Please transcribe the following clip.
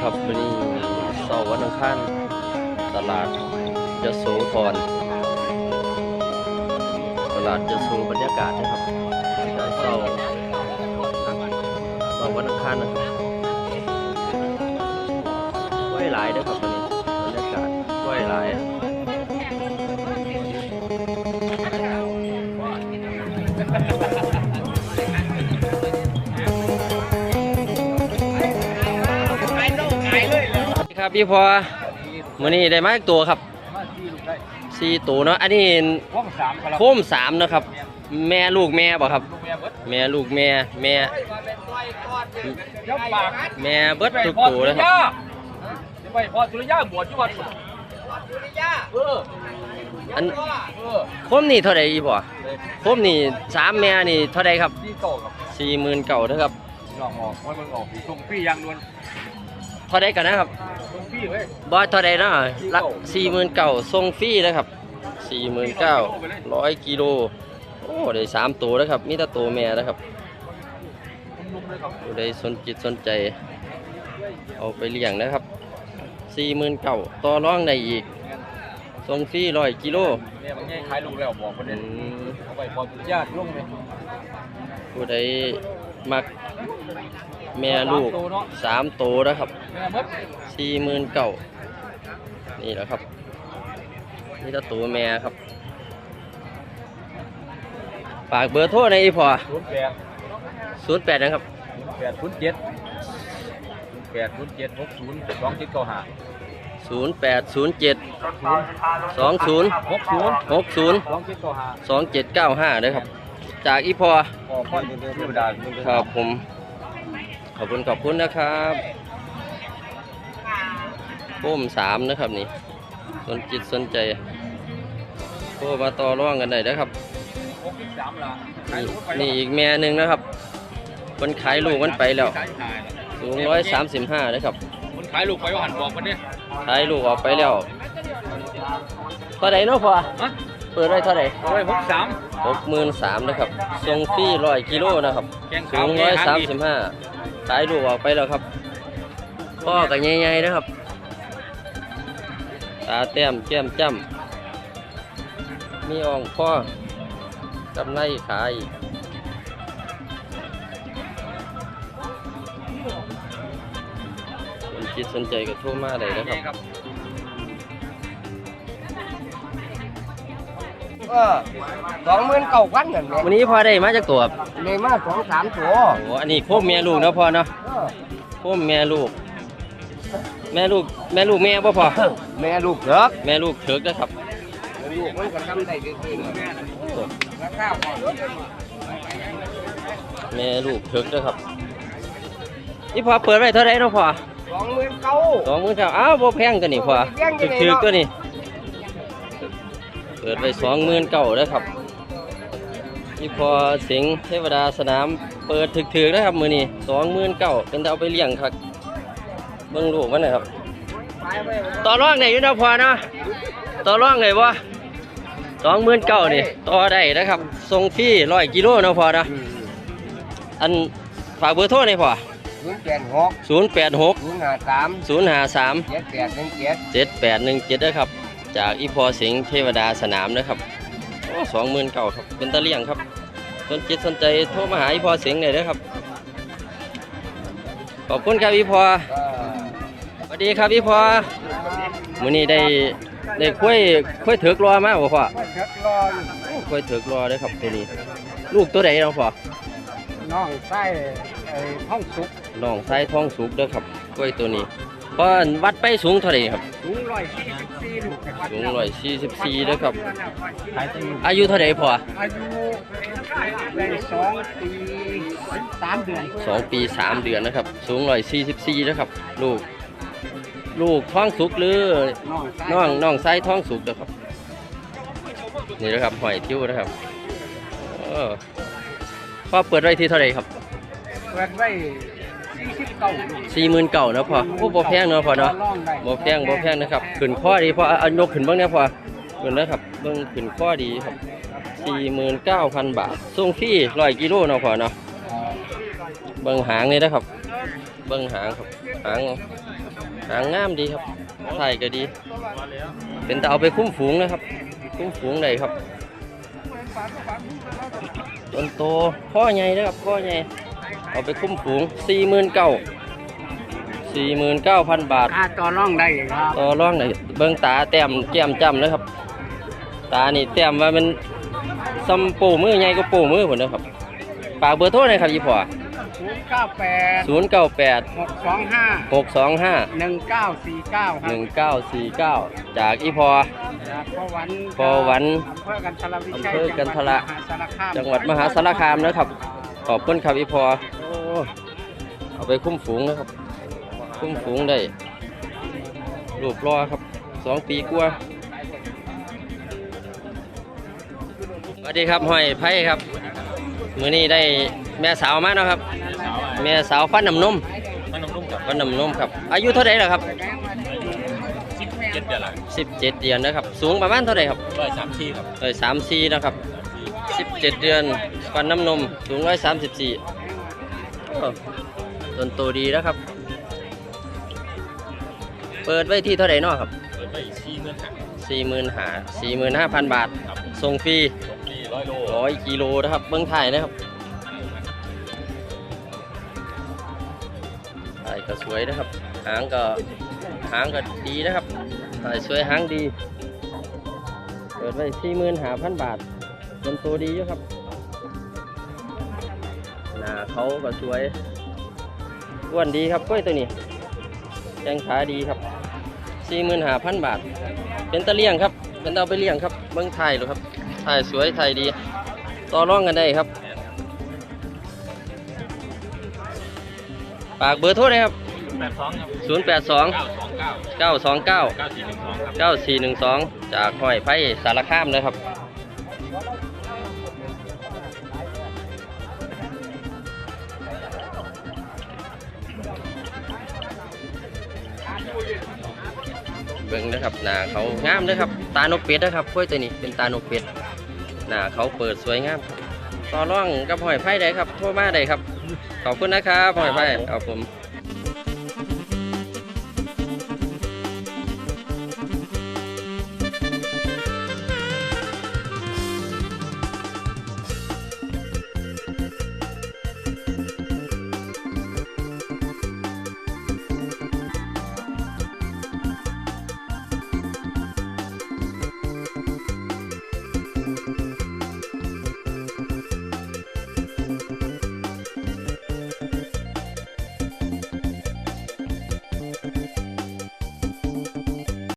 ครับวันนี้เสาร์วันอังคารตลาดยโสธรตลาดยโสบรรยากาศนะครับเสาร์เสาร์วันอังคารนะครับกล้วหลายนะครับวันนี้บรรยากาศกล้วหลายอะ ครับพี่พอมื้อนี้ได้มาอีกตัวครับสี่ตัวเนาะอันนี้ห้องสามครับโคมสามนะครับ แม่ลูกแม่บ่ครับลูกแม่เบิดแม่ลูกแม่แม่เจ้าปากแม่เบิดทุกพ่อตัวสุเลริยครับยาเดี๋ยวไปพ่อสุริยาบวชที่วัดเอออันเออโคมนี่เท่าใดอีบ่โคมนี่สามแม่นี่เท่าใดครับที่โตกับสี่หมื่นเก่าเท่าครับลองออกว่ามันออกส่งพี่ยางนวลเท่าใดกันนะครับส่งพี่เว้ย บอยเท่าใดเนาะละสี่หมื่นเก่าส่งฟรีนะครับสี่หมื่นเก้าร้อยกิโลโอ้ได้สามตัวแล้วครับมีแต่ตัวแม่นะครับนุ่มๆเลยครับผู้ใดสนจิตสนใจ เอาไปเลี้ยงนะครับสี่หมื่นเก่าต่อรองได้อีกส่งฟรีร้อยกิโลเนี่ยมันง่ายขายลูกแล้วบอกประอืเด็นมเอาไปพ่อสุริยาลงเลยผู้ใดมัก แม่ลูกสามโตวนะครับแม่เบิดสี่หมื่นเก่านี่แหละครับ นี่ตาตัวแม่ครับฝากเบอร์โทรในอยอีพอศูนย์แปดศูนย์แปดนะครับศูนย์แปดศูนย์เจ็ดศูนย์แปดศูนย์เจ็ดหกศูนย์สองเจ็ดเก้าห้าศูนย์แปดศูนย์เจ็ดสองศูนย์หกศูนย์หกศูนย์สองเจ็ดเก้าห้าสองเจ็ดเก้าห้าด้วยครับ จากอีพอพ่อพ่อเทวดาครับผม ขอบคุณขอบคุณนะครับพุ่มสามนะครับนี่ สนจิตสนใจโทรมาต่อร่องกันได้นะครับหกสิบสามละนี่นี่อีกแม่หนึ่งนะครับมันขายลูกมันไปแล้วขายขายแล้วสูงร้อยสามสิบห้านะครับมันขายลูกไปว่าหันบอกมันเนี่ยขายลูกออกไปแล้วเท่าไหร่เนาะพอฮะเปิดไว้เท่าไหร่ร้อยหกสามหกหมื่นสามนะครับทรงฟรีร้อยกิโลนะครับแกงสูขาวงร้อยสามสิบห้า ขายลูกออกไปแล้วครับพ่อกับใหญ่ๆนะครับ ตาแต้มแก้มจ้ำมีอ่องพ่อกำไรขายคนคิดสนใจก็โทรมาได้นะครับ เออสองหมื่นเก้าพันนั่นแหละวันนี้พ่อได้มาจากตัวครับเลยมาสองสามตัวโอ้อันนี้โคมแม่ลูกเนาะพ่อเนาะเออโคมแม่ลูก แม่ลูกแม่ลูกแม่บ่พ่อแม่ลูกเถอะแม่ลูกเถิกนะครับลูกมันก็ทำได้ดีๆราคาพอแม่ลูกเถิกนะครับนี่พอเปิดไว้เท่าไหรเนาะพ่อสองหมื่นเก้าสองหมื่นเก้าอ้าวบ่แพงตัวนี้พ่อแพงจัถึงกเลยเนาะๆตัวนี้เปิดไว้สองหมื่นเก้าแล้วครับนี่พอสิงห์เทวดาสนาม เปิดถึกๆนะครับ มือนี้สองหมื่นเก้าเป็นแต่เอาไปเลี้ยงครับเบิ่งลูกมันนะครับ ต่อรองได้อยู่เนาะพ่อเนาะต่อรองได้บ่สองหมื่นเก้านี่ต่อได้นะครับส่งฟรีร้อยกิโลเนาะพ่อเนาะอันฝากเบอร์โทรหน่อยพ่อศูนย์แปดหกศูนย์แปดหกศูนย์ห้าสามศูนย์ห้าสามเจ็ดแปดหนึ่งเจ็ดเจ็ดแปดหนึ่งเจ็ดนะครับ จากอีพอสิงห์เทวดาสนามนะครับโอ้สองหมื่นเก้าครับเป็นตะเลี่ยงครับสนจิตสนใจโทรมาหาอีพอสิงห์เลยนะครับ ขอบคุณครับอีพอเออสวัสดีครับอีพอมื้อนี้ได้ได้คุยคุยถึกรอมาบ่พ่อว่าเช็ครออยู่โอ้คุยถึกรอเด้อครับตัวนี้ ลูกตัวใดเนาะพ่อน้องไส้ไอ้ห้องสุกน้องชายท้องสุกเด้อครับกล้วยตัวนี้ เพราะอันวัดไปสูงเท่าไหร่ครับ สูงร้อยสี่สิบสี่ลูกสูงร้อยสี่สิบสี่เด้อครับ ขายตีอายุเท่าไหร่พ่ออายุได้สองปีสามเดือนสองปีสามเดือนนะครับ สูงร้อยสี่สิบสี่นะครับ ลูก ลูกท้องสุกหรือน้องไส้น้องน้องไส้ท้องสุกเด้อครับ นี่นะครับหอยทิวนะครับเออพ่อเปิดไว้ที่เท่าไหร่ครับ เปิดไว้สี่สิบ เก้าสี่หมื่นเก่านะพ่อโอ้บ่แพงเนาะพ่อเนาะบ่แพงบ่แพงนะครับขึ้นข้อดีพอเอายกขึ้นบ้างเนี่ยพอขึ้นนะครับเบิ่งขึ้นข้อดีครับ49,000บาทส่งฟรี100กิโลเนาะพอเนาะเบิ่งหางนี่นะครับ เบิ่งหางครับหางหางงามดีครับไทยก็ดี เป็นแต่เอาไปคุ้มฝูงนะครับ คุ้มฝูงได้ครับต้นโตพ่อใหญ่นะครับพ่อใหญ่ เอาไปคุ้มฝูงสี่หมื่นเก้าสี่หมื่นเก้าพันบาทอ่าต่อร่องได้ครับต่อร่องหน่อยเบิ่งตาแต้มแก้มจ้ำนะครับ ตานี่แต้มว่ามันซ้ำปูมือใหญ่ก็ปูมือผมนะครับฝากเบอร์โทรหน่อยครับยี่พ่อศูนย์เก้าแปดศูนย์เก้าแปดหกสองห้าหกสองห้าหนึ่งเก้าสี่เก้าคหรับนึ่งเก้าสี่เก้าจากอีพอจากพ่อวันพ่อวันอำเภอกันทรวิชัยอำเภอกันทรจังหวัดมหาสารคามจังหวัดมหาสารคามนะครับ ขอบคุณครับอีพอโอ้ เอาไปคุ้มฝูงนะครับ คุ้มฝูงได้รูปรอครับสองปีกว่าสวัสดีครับห้อยไผ่ครับ มื้อนี้ได้แม่สาวมาเนาะครับ แม่สาวฟันน้ำนมมันน้ำนุ่มกับฟันน้ำนมครับ อายุเท่าไหร่แล้วครับสิบเจ็ดเดือนละ17 เดือนนะครับ สูงประมาณเท่าไหร่ครับร้อยสามที่ครับเอ้ยสามสี่นะครับสิบเจ็ดเดือนฟันน้ำนม สูงร้อยสามสิบสี่ ต้นโตดีแล้วครับ เปิดไว้ที่เท่าไหร่นาะครับเปิดไปสี่เงินหักสี่หมื่นหาสี่หมื่นห้าพันบาทครับส่งฟรีนี่ร้อยโลร้อยกิโลนะครับ เบิ้งถ่ายนะครับถ่ายก็สวยนะครับ หางก็หางก็ดีนะครับถ่ายสวยหางดี เปิดไว้สี่หมื่นห้าพันบาทต้นโตดีอยู่ครับ เขาก็สวยอ้วนดีครับกล้วยตัวนี้แข้งขาดีครับสี่หมื่นห้าพันบาท เป็นตะเลี่ยงครับ เป็นเอาไปเลี้ยงครับเบิ้งไทยหรอครับไทยสวยไทยดี ต่อรองกันได้ครับฝากเบอร์โทรเลยครับแปดสองครับ0 8 2เก้าสองเก้า9 2 9เก้าสี่หนึ่งสองครับ9 4 1 2 จากห้อยไผ่สารคามเลยครับ เบิ่งนะครับหน้าเขางามเลยครับ ตานกเป็ดนะครับกล้วยตัวนี้เป็นตานกเป็ดหน้าเขาเปิดสวยงามต่อร่องกับหอยไผ่ได้ครับ โทรมาได้ครับ ขอบคุณนะครับหอยไผ่ครับผม